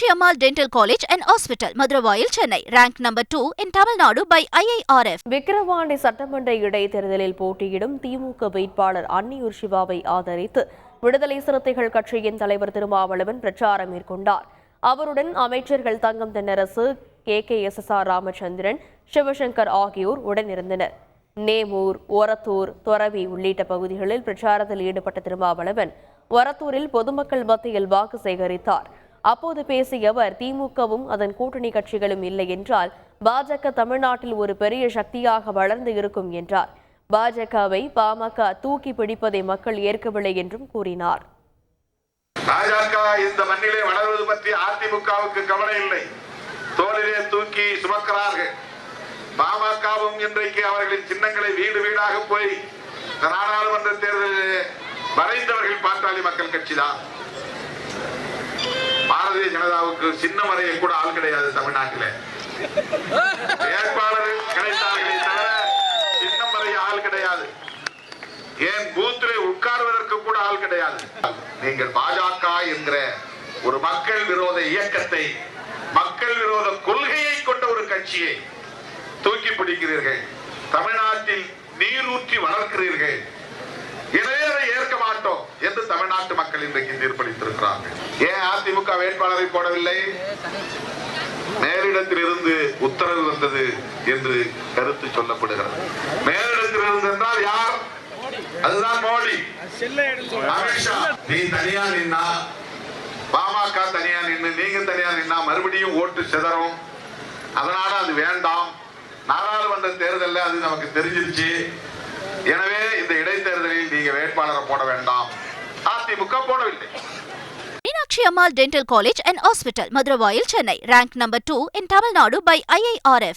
Meenakshi Ammal Dental College and Hospital, Madurai, Chennai, ranked number 2 in Tamil Nadu by Vikravandi சட்டமன்ற இடைத்தேர்தலில் போட்டியிடும் திமுக வேட்பாளர் அன்னியூர் சிவாவை ஆதரித்து விடுதலை சிறுத்தைகள் கட்சியின் தலைவர் திருமாவளவன் பிரச்சாரம் மேற்கொண்டார். அவருடன் அமைச்சர்கள் Thangam Thennarasu K. K. S. S. R. Ramachandran Sivasankar ஆகியோர் உடனிருந்தனர். நேமூர் ஒரத்தூர் தொரவி உள்ளிட்ட பகுதிகளில் பிரச்சாரத்தில் ஈடுபட்ட திருமாவளவன் ஒரத்தூரில் பொதுமக்கள் மத்தியில் வாக்கு சேகரித்தார். அப்போது பேசிய அவர் திமுகவும் அதன் கூட்டணி கட்சிகளும் இல்லை என்றால் பாஜக தமிழ்நாட்டில் ஒரு பெரிய சக்தியாக வளர்ந்து இருக்கும் என்றார். பாஜகவை பாமக தூக்கி பிடிப்பதை மக்கள் ஏற்கவில்லை என்றும் கூறினார். பாஜக இந்த மண்ணிலே வளர்வது பற்றி அதிமுகவுக்கு கவலை இல்லை. தோளிலே தூக்கி சுமக்கிறார்கள். பாமகவும் இன்றைக்கு அவர்களின் சின்னங்களை வீடு வீடாக போய் நாடாளுமன்ற தேர்தலில் வரைந்தவர்கள் பாட்டாளி மக்கள் கட்சி தான் பாரதிய சின்ன சின்னம் கூட ஆள் கிடையாது தமிழ்நாட்டில. வேட்பாளர் கிடைத்தார்களே தவிர சின்ன மறைய ஆள் கிடையாது. ஏன் பூத்திலே உட்கார்வதற்கு கூட ஆள் கிடையாது. நீங்கள் பாஜக என்கிற ஒரு மக்கள் விரோத இயக்கத்தை மக்கள் விரோத கொள்கையை கொண்ட ஒரு கட்சியை தூக்கி பிடிக்கிறீர்கள். தமிழ்நாட்டில் நீரூற்றி வளர்க்கிறீர்கள் எனவே அதை ஏற்க மாட்டோம் என்று தமிழ்நாட்டு மக்கள் இன்றைக்கு தீர்ப்பளித்திருக்கிறாங்க. ஏன் அதிமுக வேட்பாளரை போடவில்லை? மேலிடத்திலிருந்து உத்தரவு வந்தது என்று கருத்து சொல்லப்படுகிறது. மேலிடத்திலிருந்து என்றால் யார்? அதுதான் மோடி. அமித்ஷா. நீ தனியா நின்னா பாமக தனியா நின்று நீங்க தனியா நின்னா மறுபடியும் ஓட்டு சிதறும். அதனால அது வேண்டாம். நாடாளுமன்ற தேர்தலில் அது நமக்கு தெரிஞ்சிருச்சு. எனவே இந்த இடைத்தேர்தலில் நீங்க வேட்பாளரை போட அதிமுக போடவில்லை Meenakshi Ammal Dental College and Hospital, Madurai, Chennai, ranked number 2 in Tamil Nadu by IIRF.